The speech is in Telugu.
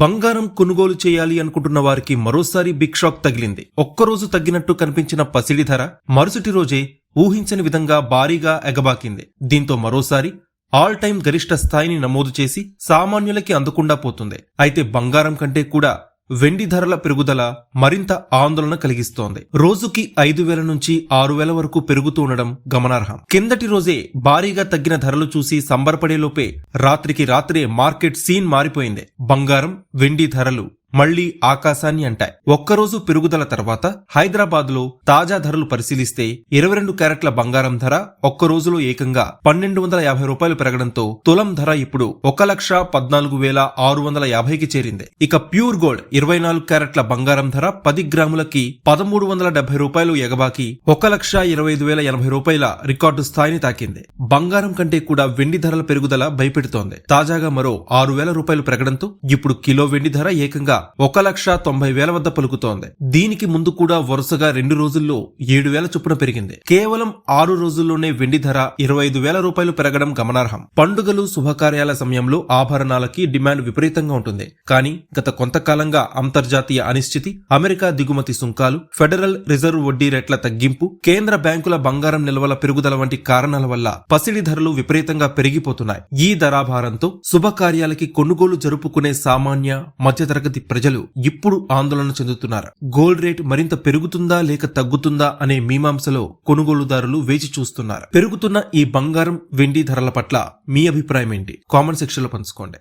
బంగారం కొనుగోలు చేయాలి అనుకుంటున్న వారికి మరోసారి బిగ్ షాక్ తగిలింది. ఒక్కరోజు తగ్గినట్టు కనిపించిన పసిడి ధర మరుసటి రోజే ఊహించని విధంగా భారీగా ఎగబాకింది. దీంతో మరోసారి ఆల్ టైం గరిష్ట స్థాయిని నమోదు చేసి సామాన్యులకి అందకుండా పోతుంది. అయితే బంగారం కంటే కూడా వెండి ధరల పెరుగుదల మరింత ఆందోళన కలిగిస్తోంది. రోజుకి ఐదు వేల నుంచి ఆరు వేల వరకు పెరుగుతూ ఉండడం గమనార్హం. కిందటి రోజే భారీగా తగ్గిన ధరలు చూసి సంబరపడేలోపే రాత్రికి రాత్రే మార్కెట్ సీన్ మారిపోయింది. బంగారం వెండి ధరలు మళ్ళీ ఆకాశాన్ని అంటాయి. ఒక్కరోజు పెరుగుదల తర్వాత హైదరాబాద్లో తాజా ధరలు పరిశీలిస్తే ఇరవై రెండు క్యారెట్ల బంగారం ధర ఒక్క రోజులో ఏకంగా పన్నెండు వందల యాభై రూపాయలు పెరగడంతో తులం ధర ఇప్పుడు ఒక లక్ష పద్నాలుగు వేల ఆరు వందల యాభైకి చేరింది. ఇక ప్యూర్ గోల్డ్ ఇరవై నాలుగు క్యారెట్ల బంగారం ధర పది గ్రాములకి పదమూడు వందల డెబ్బై రూపాయలు ఎగబాకి ఒక లక్ష ఇరవై ఐదు వేల ఎనభై రూపాయల రికార్డు స్థాయిని తాకింది. బంగారం కంటే కూడా వెండి ధరల పెరుగుదల భయపెడుతోంది. తాజాగా మరో ఆరు వేల రూపాయలు పెరగడంతో ఇప్పుడు కిలో వెండి ధర ఏకంగా ఒక లక్ష తొంభై వేల వద్ద పలుకుతోంది. దీనికి ముందు కూడా వరుసగా రెండు రోజుల్లో ఏడు వేల చొప్పున పెరిగింది. కేవలం ఆరు రోజుల్లోనే వెండి ధర ఇరవై ఐదు వేల రూపాయలు పెరగడం గమనార్హం. పండుగలు శుభకార్యాల సమయంలో ఆభరణాలకి డిమాండ్ విపరీతంగా ఉంటుంది. కానీ గత కొంతకాలంగా అంతర్జాతీయ అనిశ్చితి అమెరికా దిగుమతి సుంకాలు ఫెడరల్ రిజర్వ్ వడ్డీ రేట్ల తగ్గింపు కేంద్ర బ్యాంకుల బంగారం నిల్వల పెరుగుదల వంటి కారణాల వల్ల పసిడి ధరలు విపరీతంగా పెరిగిపోతున్నాయి. ఈ ధరాభారంతో శుభకార్యాలకి కొనుగోలు జరుపుకునే సామాన్య మధ్యతరగతి ప్రజలు ఇప్పుడు ఆందోళన చెందుతున్నారు. గోల్డ్ రేట్ మరింత పెరుగుతుందా లేక తగ్గుతుందా అనే మీమాంసలో కొనుగోలుదారులు వేచి చూస్తున్నారు. పెరుగుతున్న ఈ బంగారం వెండి ధరల పట్ల మీ అభిప్రాయం ఏంటి కామెంట్ సెక్షన్లో పంచుకోండి.